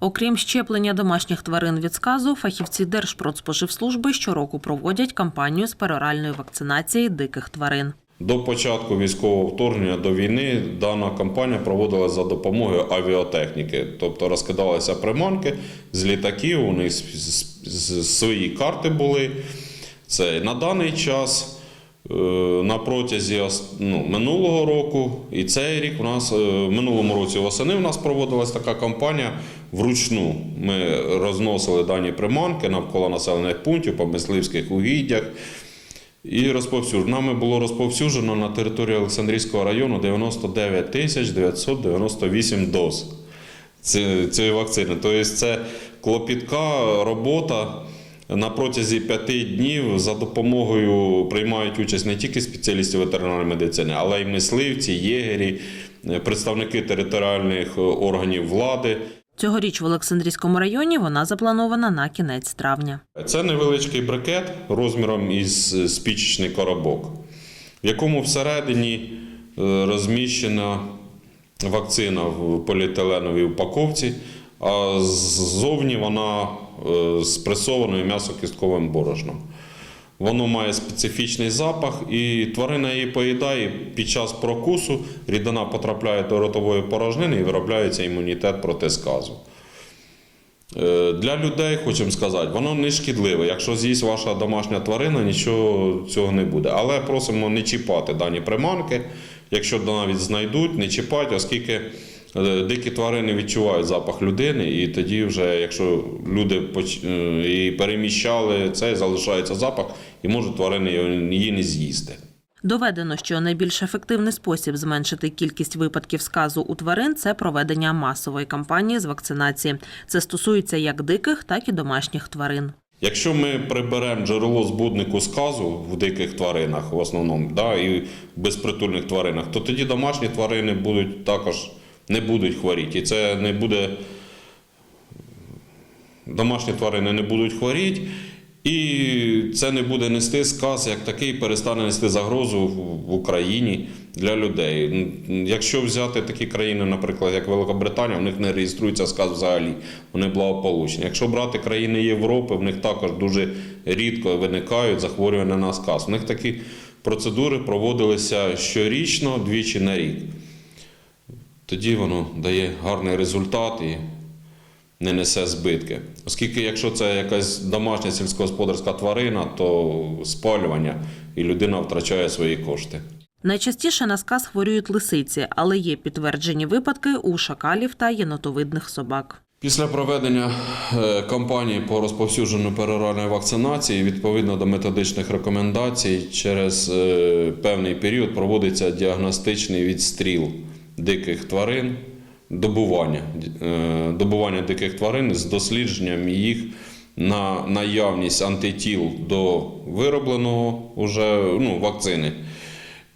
Окрім щеплення домашніх тварин від сказу, фахівці Держпродспоживслужби щороку проводять кампанію з пероральної вакцинації диких тварин. До початку військового вторгнення до війни дана кампанія проводилася за допомогою авіатехніки, тобто розкидалися приманки з літаків, у них свої карти були. Це на даний час. Е, На протязі ну, минулого року і цей рік у нас е, в минулому році восени у нас проводилась така кампанія вручну. Ми розносили дані приманки навколо населених пунктів по мисливських угіддях. І розповсюджено. Нами було розповсюджено на території Олександрійського району 99 тисяч 998 доз цієї вакцини. Тобто це клопітка робота. На протязі п'яти днів за допомогою приймають участь не тільки спеціалісти ветеринарної медицини, але й мисливці, єгері, е, представники територіальних е, органів влади. Цьогоріч в Олександрійському районі вона запланована на кінець травня. Це невеличкий брикет розміром із спічечний коробок, в якому всередині е, розміщена вакцина в поліетиленовій упаковці, а ззовні вона е, спресованою м'ясокістковим борошном. Воно має специфічний запах, і тварина її поїдає. Під час прокусу рідина потрапляє до ротової порожнини і виробляється імунітет проти сказу. Е, Для людей хочемо сказати, воно не шкідливе. Якщо з'їсть ваша домашня тварина, нічого цього не буде. Але просимо не чіпати дані приманки. Якщо навіть знайдуть, не чіпати, оскільки дикі тварини відчувають запах людини, і тоді, вже, якщо люди поч- е, і переміщали це, залишається запах, і можуть тварини її не з'їсти. Доведено, що найбільш ефективний спосіб зменшити кількість випадків сказу у тварин це проведення масової кампанії з вакцинації. Це стосується як диких, так і домашніх тварин. Якщо ми приберемо джерело збуднику сказу в диких тваринах, в основному, да, і в безпритульних тваринах, то тоді домашні тварини будуть також не будуть хворіти. І це не буде. Домашні тварини не будуть хворіти, і це не буде нести сказ як такий, перестане нести загрозу в в Україні для людей. Якщо взяти такі країни, наприклад, як Великобританія, в них не реєструється сказ взагалі, вони благополучні. Якщо брати країни Європи, в них також дуже рідко виникають захворювання на сказ. У них такі процедури проводилися щорічно, двічі на рік. Тоді воно дає гарний результат і не несе збитки. Оскільки, якщо це якась домашня сільськогосподарська тварина, то спалювання і людина втрачає свої кошти. Найчастіше на сказ хворіють лисиці, але є підтверджені випадки у шакалів та єнотовидних собак. Після проведення е, кампанії по розповсюдженню пероральної вакцинації, відповідно до методичних рекомендацій, через е, певний період проводиться діагностичний відстріл диких тварин, добування, е, добування диких тварин з дослідженням їх на наявність антитіл до виробленого уже, ну, вакцини.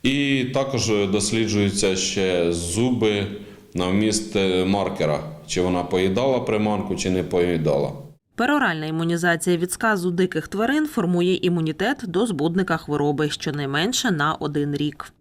І також досліджуються ще зуби на вміст е, маркера, чи вона поїдала приманку, чи не поїдала. Пероральна імунізація від сказу диких тварин формує імунітет до збудника хвороби щонайменше на один рік.